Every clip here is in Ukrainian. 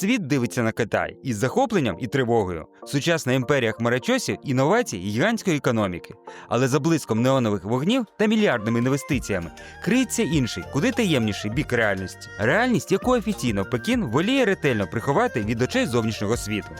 Світ дивиться на Китай із захопленням і тривогою. Сучасна імперія хмарочосів, інновацій і гігантської економіки. Але за блиском неонових вогнів та мільярдними інвестиціями криється інший, куди таємніший бік реальності. Реальність, яку офіційно Пекін воліє ретельно приховати від очей зовнішнього світу.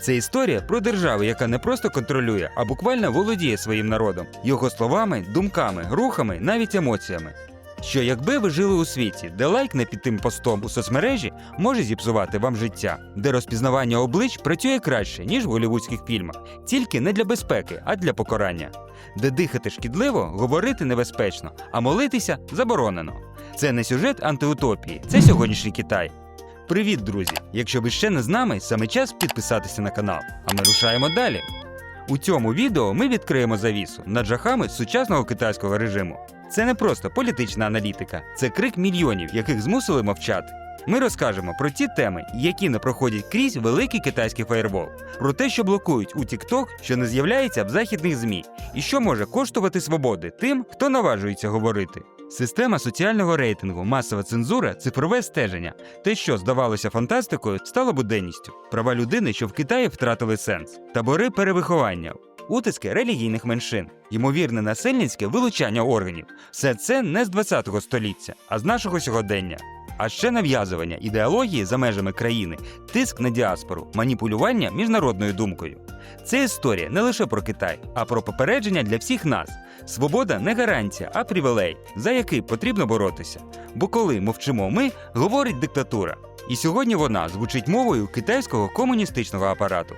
Це історія про державу, яка не просто контролює, а буквально володіє своїм народом, його словами, думками, рухами, навіть емоціями. Що якби ви жили у світі, де лайк не під тим постом у соцмережі може зіпсувати вам життя, де розпізнавання облич працює краще, ніж в голівудських фільмах, тільки не для безпеки, а для покарання, де дихати шкідливо, говорити небезпечно, а молитися заборонено. Це не сюжет антиутопії, це сьогоднішній Китай. Привіт, друзі! Якщо ви ще не з нами, саме час підписатися на канал. А ми рушаємо далі. У цьому відео ми відкриємо завісу над жахами сучасного китайського режиму. Це не просто політична аналітика, це крик мільйонів, яких змусили мовчати. Ми розкажемо про ті теми, які не проходять крізь великий китайський фаєрвол, про те, що блокують у TikTok, що не з'являється в західних ЗМІ, і що може коштувати свободи тим, хто наважується говорити. Система соціального рейтингу, масова цензура, цифрове стеження те, що здавалося фантастикою, стало буденністю. Права людини, що в Китаї втратили сенс, табори перевиховання, утиски релігійних меншин, ймовірне насильницьке вилучання органів. Все це не з 20-го століття, а з нашого сьогодення. А ще нав'язування ідеології за межами країни, тиск на діаспору, маніпулювання міжнародною думкою. Це історія не лише про Китай, а про попередження для всіх нас. Свобода не гарантія, а привілей, за який потрібно боротися. Бо коли мовчимо ми, говорить диктатура. І сьогодні вона звучить мовою китайського комуністичного апарату.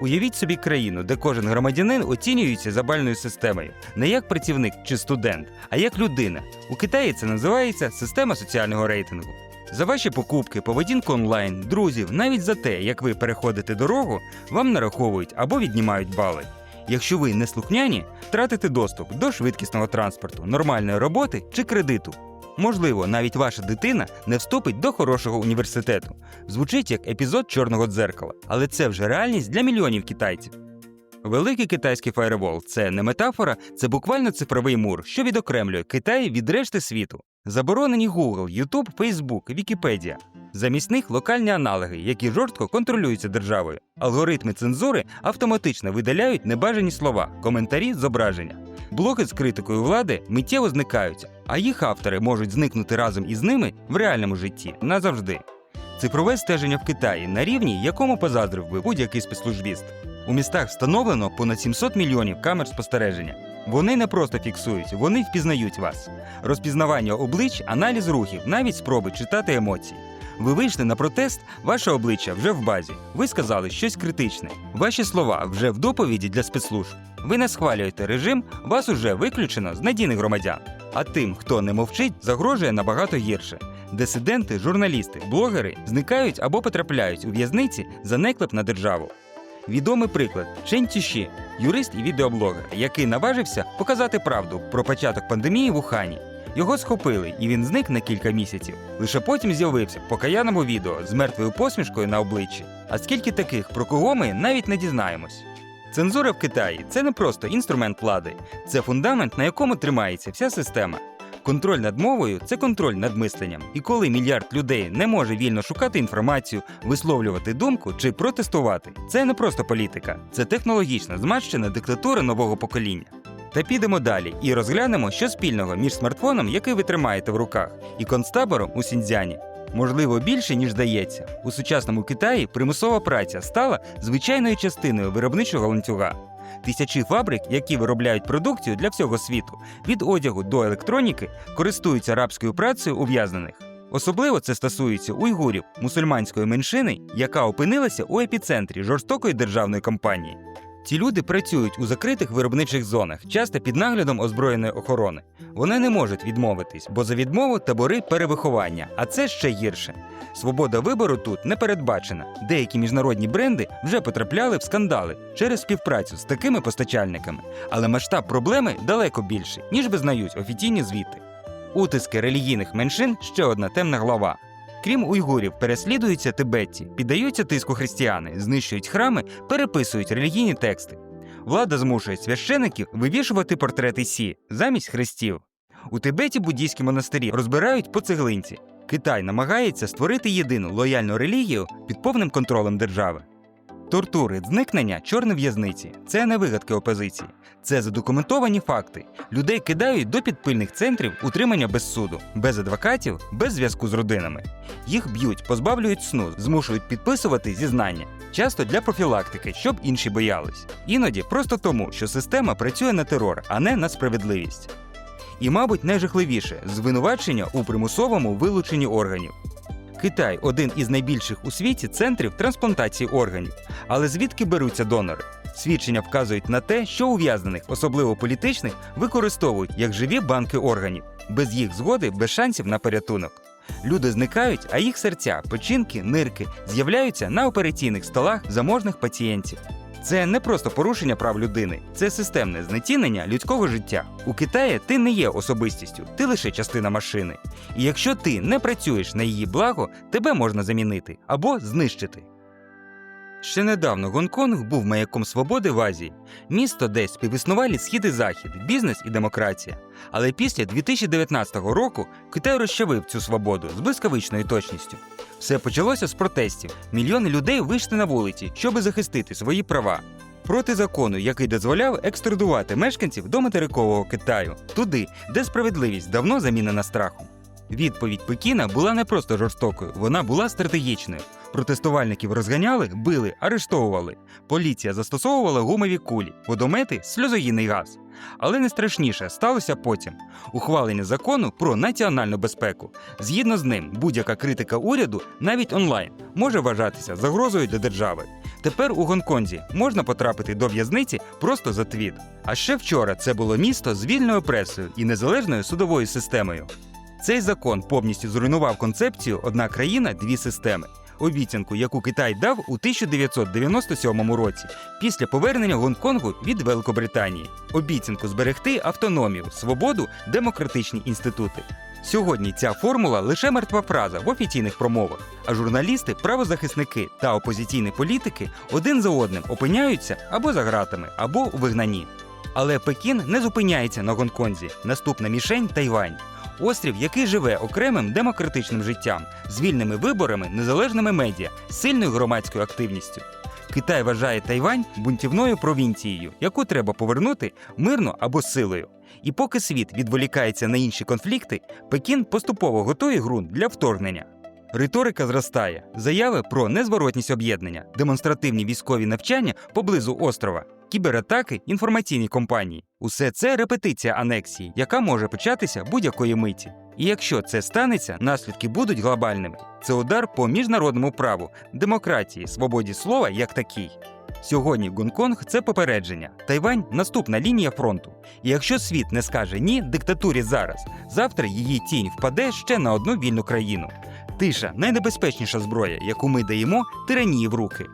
Уявіть собі країну, де кожен громадянин оцінюється за бальною системою, не як працівник чи студент, а як людина. У Китаї це називається система соціального рейтингу. За ваші покупки, поведінку онлайн, друзів, навіть за те, як ви переходите дорогу, вам нараховують або віднімають бали. Якщо ви не слухняні, втратите доступ до швидкісного транспорту, нормальної роботи чи кредиту. Можливо, навіть ваша дитина не вступить до хорошого університету. Звучить як епізод чорного дзеркала, але це вже реальність для мільйонів китайців. Великий китайський фаєрвол це не метафора, це буквально цифровий мур, що відокремлює Китай від решти світу. Заборонені Google, YouTube, Facebook, Вікіпедія. Замість них локальні аналоги, які жорстко контролюються державою. Алгоритми цензури автоматично видаляють небажані слова, коментарі, зображення. Блоги з критикою влади миттєво зникаються, а їх автори можуть зникнути разом із ними в реальному житті назавжди. Цифрове стеження в Китаї на рівні, якому позаздрив би будь-який спецслужбіст. У містах встановлено понад 700 мільйонів камер спостереження. Вони не просто фіксують, вони впізнають вас. Розпізнавання облич, аналіз рухів, навіть спроби читати емоції. Ви вийшли на протест, ваше обличчя вже в базі. Ви сказали щось критичне. Ваші слова вже в доповіді для спецслужб. Ви не схвалюєте режим, вас уже виключено з надійних громадян. А тим, хто не мовчить, загрожує набагато гірше. Дисиденти, журналісти, блогери зникають або потрапляють у в'язниці за неклеп на державу. Відомий приклад Чен Тіші, юрист і відеоблогер, який наважився показати правду про початок пандемії в Ухані. Його схопили, і він зник на кілька місяців. Лише потім з'явився в покаяному відео з мертвою посмішкою на обличчі. А скільки таких, про кого ми навіть не дізнаємось. Цензура в Китаї це не просто інструмент влади, це фундамент, на якому тримається вся система. Контроль над мовою це контроль над мисленням. І коли мільярд людей не може вільно шукати інформацію, висловлювати думку чи протестувати, це не просто політика, це технологічна змащена диктатура нового покоління. Та підемо далі і розглянемо, що спільного між смартфоном, який ви тримаєте в руках, і концтабором у Сіньцзяні. Можливо, більше ніж здається. У сучасному Китаї примусова праця стала звичайною частиною виробничого ланцюга. Тисячі фабрик, які виробляють продукцію для всього світу, від одягу до електроніки, користуються рабською працею ув'язнених. Особливо це стосується уйгурів, мусульманської меншини, яка опинилася у епіцентрі жорстокої державної кампанії. Ці люди працюють у закритих виробничих зонах, часто під наглядом озброєної охорони. Вони не можуть відмовитись, бо за відмову табори перевиховання, а це ще гірше. Свобода вибору тут не передбачена. Деякі міжнародні бренди вже потрапляли в скандали через співпрацю з такими постачальниками, але масштаб проблеми далеко більший, ніж визнають офіційні звіти. Утиски релігійних меншин ще одна темна глава. Крім уйгурів, переслідуються тибетці, піддаються тиску християни, знищують храми, переписують релігійні тексти. Влада змушує священиків вивішувати портрети сі замість хрестів. У Тибеті буддійські монастирі розбирають по цеглинці. Китай намагається створити єдину лояльну релігію під повним контролем держави. Тортури, зникнення, чорні в'язниці це не вигадки опозиції. Це задокументовані факти. Людей кидають до підпильних центрів утримання без суду, без адвокатів, без зв'язку з родинами. Їх б'ють, позбавлюють сну, змушують підписувати зізнання, часто для профілактики, щоб інші боялись. Іноді просто тому, що система працює на терор, а не на справедливість. І, мабуть, найжахливіше звинувачення у примусовому вилученні органів. Китай один із найбільших у світі центрів трансплантації органів. Але звідки беруться донори? Свідчення вказують на те, що ув'язнених, особливо політичних, використовують як живі банки органів, без їх згоди, без шансів на порятунок. Люди зникають, а їх серця, печінки, нирки з'являються на операційних столах заможних пацієнтів. Це не просто порушення прав людини, це системне знецінення людського життя. У Китаї ти не є особистістю, ти лише частина машини. І якщо ти не працюєш на її благо, тебе можна замінити або знищити. Ще недавно Гонконг був маяком свободи в Азії, місто, де співіснували схід і захід, бізнес і демократія. Але після 2019 року Китай розчавив цю свободу з блискавичною точністю. Все почалося з протестів. Мільйони людей вийшли на вулиці, щоб захистити свої права. Проти закону, який дозволяв екстрадувати мешканців до материкового Китаю, туди, де справедливість давно замінена страхом. Відповідь Пекіна була не просто жорстокою, вона була стратегічною. Протестувальників розганяли, били, арештовували. Поліція застосовувала гумові кулі, водомети, сльозогінний газ. Але найстрашніше сталося потім ухвалення закону про національну безпеку. Згідно з ним, будь-яка критика уряду, навіть онлайн, може вважатися загрозою для держави. Тепер у Гонконзі можна потрапити до в'язниці просто за твіт. А ще вчора це було місто з вільною пресою і незалежною судовою системою. Цей закон повністю зруйнував концепцію одна країна, дві системи. Обіцянку, яку Китай дав у 1997 році, після повернення Гонконгу від Великобританії. Обіцянку зберегти автономію, свободу, демократичні інститути. Сьогодні ця формула лише мертва фраза в офіційних промовах, а журналісти, правозахисники та опозиційні політики один за одним опиняються або за ґратами, або у вигнанні. Але Пекін не зупиняється на Гонконзі. Наступна мішень Тайвань. Острів, який живе окремим демократичним життям, з вільними виборами, незалежними медіа, сильною громадською активністю. Китай вважає Тайвань бунтівною провінцією, яку треба повернути мирно або силою. І поки світ відволікається на інші конфлікти, Пекін поступово готує ґрунт для вторгнення. Риторика зростає, заяви про незворотність об'єднання, демонстративні військові навчання поблизу острова, кібератаки, інформаційні компанії. Усе це репетиція анексії, яка може початися будь-якої миті. І якщо це станеться, наслідки будуть глобальними. Це удар по міжнародному праву, демократії, свободі слова як такій. Сьогодні Гонконг це попередження. Тайвань наступна лінія фронту. І якщо світ не скаже ні диктатурі зараз, завтра її тінь впаде ще на одну вільну країну. Тиша найнебезпечніша зброя, яку ми даємо тиранії в руки.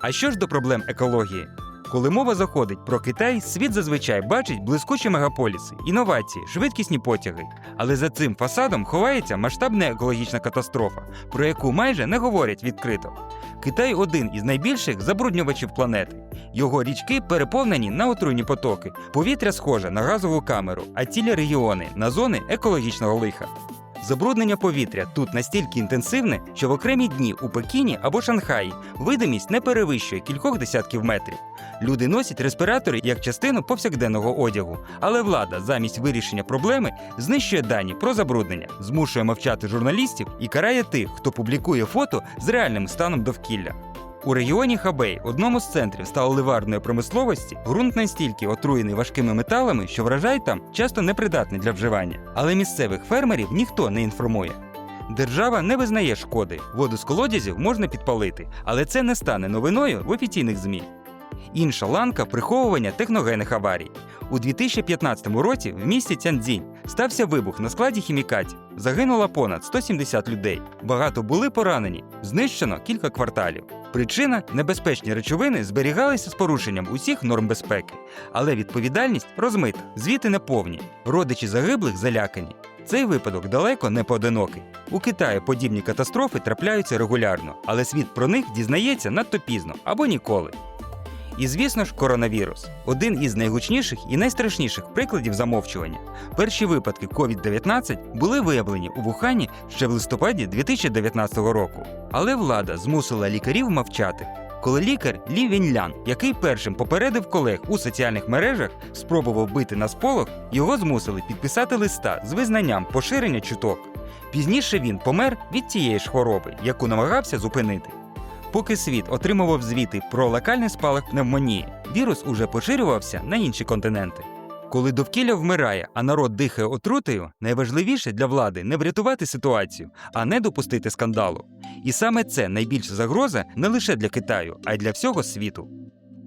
А що ж до проблем екології? Коли мова заходить про Китай, світ зазвичай бачить блискучі мегаполіси, інновації, швидкісні потяги. Але за цим фасадом ховається масштабна екологічна катастрофа, про яку майже не говорять відкрито. Китай один із найбільших забруднювачів планети. Його річки переповнені на отруйні потоки, повітря схоже на газову камеру, а цілі регіони на зони екологічного лиха. Забруднення повітря тут настільки інтенсивне, що в окремі дні у Пекіні або Шанхаї видимість не перевищує кількох десятків метрів. Люди носять респіратори як частину повсякденного одягу, але влада замість вирішення проблеми знищує дані про забруднення, змушує мовчати журналістів і карає тих, хто публікує фото з реальним станом довкілля. У регіоні Хабей, одному з центрів сталеливарної промисловості, ґрунт настільки отруєний важкими металами, що врожай там часто непридатний для вживання. Але місцевих фермерів ніхто не інформує. Держава не визнає шкоди, воду з колодязів можна підпалити, але це не стане новиною в офіційних ЗМІ. Інша ланка приховування техногенних аварій. У 2015 році в місті Цянцзінь стався вибух на складі хімікатів. Загинуло понад 170 людей. Багато були поранені, знищено кілька кварталів. Причина небезпечні речовини зберігалися з порушенням усіх норм безпеки, але відповідальність розмита, звіти не повні. Родичі загиблих залякані. Цей випадок далеко не поодинокий. У Китаї подібні катастрофи трапляються регулярно, але світ про них дізнається надто пізно або ніколи. І звісно ж, коронавірус один із найгучніших і найстрашніших прикладів замовчування. Перші випадки COVID-19 були виявлені у Вухані ще в листопаді 2019 року. Але влада змусила лікарів мовчати. Коли лікар Лі Вінлян, який першим попередив колег у соціальних мережах, спробував бити на сполох, його змусили підписати листа з визнанням поширення чуток. Пізніше він помер від тієї ж хвороби, яку намагався зупинити. Поки світ отримував звіти про локальний спалах пневмонії, вірус уже поширювався на інші континенти. Коли довкілля вмирає, а народ дихає отрутою, найважливіше для влади не врятувати ситуацію, а не допустити скандалу. І саме це найбільша загроза не лише для Китаю, а й для всього світу.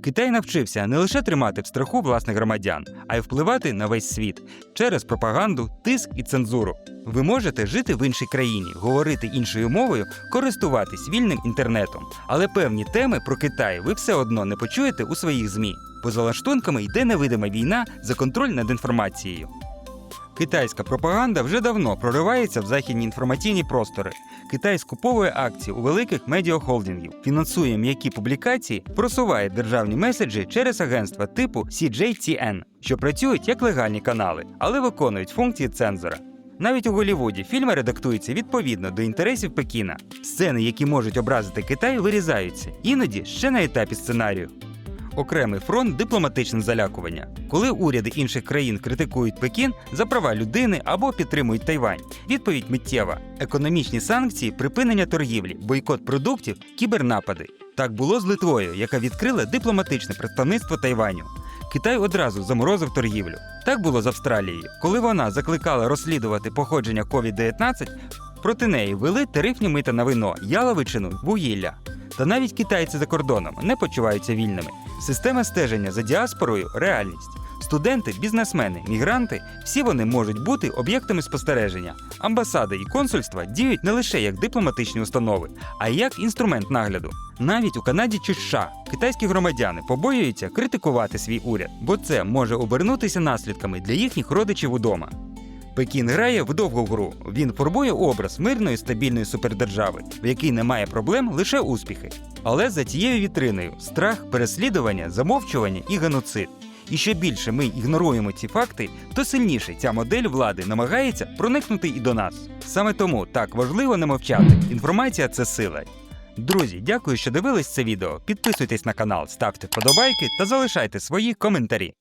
Китай навчився не лише тримати в страху власних громадян, а й впливати на весь світ через пропаганду, тиск і цензуру. Ви можете жити в іншій країні, говорити іншою мовою, користуватись вільним інтернетом, але певні теми про Китай ви все одно не почуєте у своїх ЗМІ. Поза лаштунками йде невидима війна за контроль над інформацією. Китайська пропаганда вже давно проривається в західні інформаційні простори. Китай скуповує акції у великих медіахолдингів, фінансує м'які публікації, просуває державні меседжі через агентства типу CJTN, що працюють як легальні канали, але виконують функції цензора. Навіть у Голлівуді фільми редактуються відповідно до інтересів Пекіна. Сцени, які можуть образити Китай, вирізаються, іноді ще на етапі сценарію. Окремий фронт дипломатичне залякування. Коли уряди інших країн критикують Пекін за права людини або підтримують Тайвань. Відповідь миттєва: економічні санкції, припинення торгівлі, бойкот продуктів, кібернапади. Так було з Литвою, яка відкрила дипломатичне представництво Тайваню. Китай одразу заморозив торгівлю. Так було з Австралією. Коли вона закликала розслідувати походження COVID-19, проти неї вели тарифні мита на вино, яловичину, вугілля. Та навіть китайці за кордоном не почуваються вільними. Система стеження за діаспорою реальність. Студенти, бізнесмени, мігранти всі вони можуть бути об'єктами спостереження. Амбасади і консульства діють не лише як дипломатичні установи, а й як інструмент нагляду. Навіть у Канаді чи США китайські громадяни побоюються критикувати свій уряд, бо це може обернутися наслідками для їхніх родичів удома. Пекін грає в довгу гру. Він формує образ мирної стабільної супердержави, в якій немає проблем лише успіхи. Але за тією вітриною страх, переслідування, замовчування і геноцид. І що більше ми ігноруємо ці факти, то сильніше ця модель влади намагається проникнути і до нас. Саме тому так важливо не мовчати. Інформація це сила. Друзі, дякую, що дивились це відео. Підписуйтесь на канал, ставте вподобайки та залишайте свої коментарі.